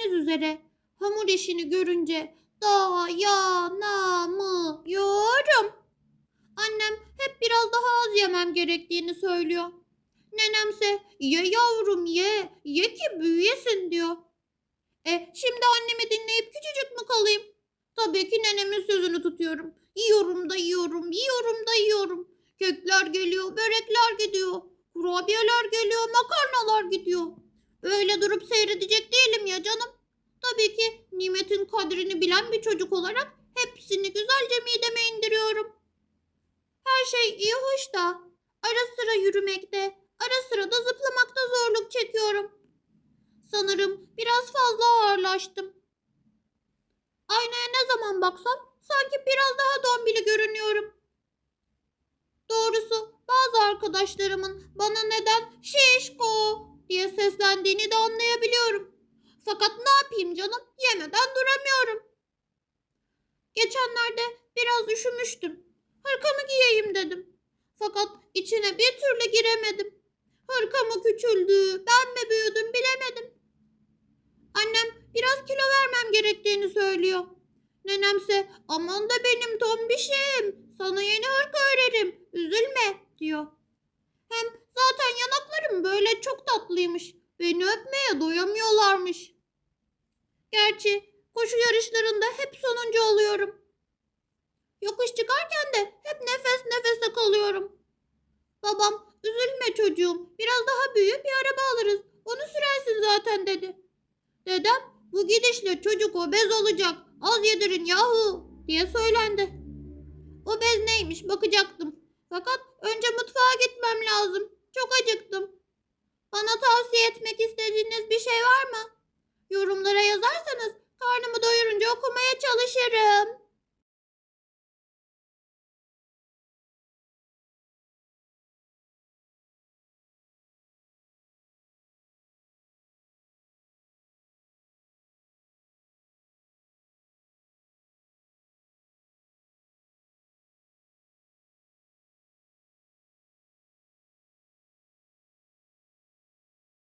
ettiğiniz üzere hamur işini görünce dayanamıyorum. Annem hep biraz daha az yemem gerektiğini söylüyor. Nenemse ye yavrum ye, ye ki büyüyesin diyor. E şimdi annemi dinleyip küçücük mü kalayım? Tabii ki nenemin sözünü tutuyorum. Yiyorum da yiyorum, yiyorum da yiyorum. Kekler geliyor, börekler gidiyor. Kurabiyeler geliyor, makarnalar gidiyor. Öyle durup seyredecek değilim ya canım. Tabii ki nimetin kadrini bilen bir çocuk olarak hepsini güzelce mideme indiriyorum. Her şey iyi hoş da ara sıra yürümekte, ara sıra da zıplamakta zorluk çekiyorum. Sanırım biraz fazla ağırlaştım. Aynaya ne zaman baksam sanki biraz daha dombili görünüyorum. Doğrusu bazı arkadaşlarımın bana neden şişko diye seslendiğini de anlayabiliyorum. Fakat ne yapayım canım yemeden duramıyorum. Geçenlerde biraz üşümüştüm. Hırkamı giyeyim dedim. Fakat içine bir türlü giremedim. Hırka mı küçüldü, ben mi büyüdüm bilemedim. Annem biraz kilo vermem gerektiğini söylüyor. Nenemse aman da benim tombişim, sana yeni hırka örerim, üzülme diyor. Hem zaten yanaklarım böyle çok tatlıymış. Beni öpmeye doyamıyorlarmış. Gerçi koşu yarışlarında hep sonuncu oluyorum. Yokuş çıkarken de hep nefes nefese kalıyorum. Babam üzülme çocuğum biraz daha büyüyüp bir araba alırız. Onu sürersin zaten dedi. Dedem bu gidişle çocuk obez olacak. Az yedirin yahu diye söylendi. Obez neymiş bakacaktım. Fakat önce mutfağa gitmem lazım. Çok acıktım. Bana tavsiye etmek istediğiniz bir şey var mı? Yorumlara yazarsanız karnımı doyurunca okumaya çalışırım.